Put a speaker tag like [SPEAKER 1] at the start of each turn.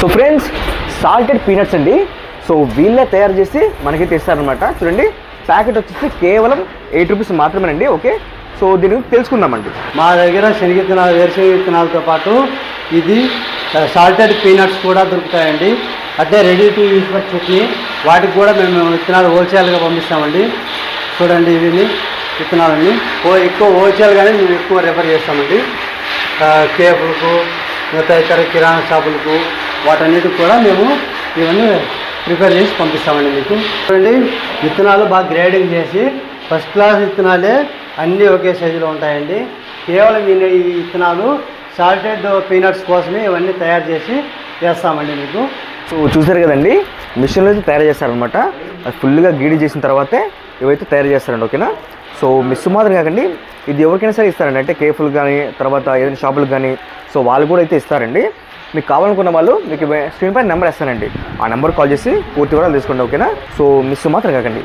[SPEAKER 1] So friends salted peanuts అండి. So వీళ్ళే తయారు చేసి మనకి తెస్తారనమాట చూడండి ప్యాకెట్ వచ్చేసి కేవలం ఎయిట్ రూపీస్ మాత్రమేనండి ఓకే? సో దీని గురించి తెలుసుకుందామండి.
[SPEAKER 2] మా దగ్గర శనగ విత్తనాలు వేరుశనగ విత్తనాలతో పాటు ఇది సాల్టెడ్ పీనట్స్ కూడా దొరుకుతాయండి. అదే ready to use for chutney. వాటికి కూడా మేము విత్తనాలు హోల్సేల్గా పంపిస్తామండి. చూడండి ఇవి విత్తనాలన్నీ. ఓ ఎక్కువ హోల్సేల్గానే మేము ఎక్కువ రెఫర్ చేస్తామండి. కేబులకు ఇతర కిరాణా షాపులకు వాటన్నిటికి కూడా మేము ఇవన్నీ ప్రిపేర్ చేసి పంపిస్తామండి మీకు. చూడండి విత్తనాలు బాగా గ్రేడింగ్ చేసి ఫస్ట్ క్లాస్ విత్తనాలే అన్నీ ఒకే సైజులో ఉంటాయండి. కేవలం ఈ విత్తనాలు సాల్టెడ్ పీనట్స్ కోసమే ఇవన్నీ తయారు చేసి వేస్తామండి మీకు.
[SPEAKER 1] సో చూసారు కదండి మిషన్లో అయితే తయారు చేస్తారనమాట అది ఫుల్గా గీడి చేసిన తర్వాతే ఇవైతే తయారు చేస్తారండి ఓకేనా? సో మిస్ మాత్రం కాకండి ఇది ఎవరికైనా సరే ఇస్తారండి. అంటే కేఫుల్ కానీ తర్వాత ఏదైనా షాపులకు కానీ సో వాళ్ళు కూడా అయితే ఇస్తారండి. మీకు కావాలనుకున్న వాళ్ళు మీకు స్క్రీన్ పైన నెంబర్ ఇస్తానండి. ఆ నెంబర్ కాల్ చేసి పూర్తి వివరాలు తీసుకోండి ఓకేనా? సో మిస్ మాత్రం కాకండి.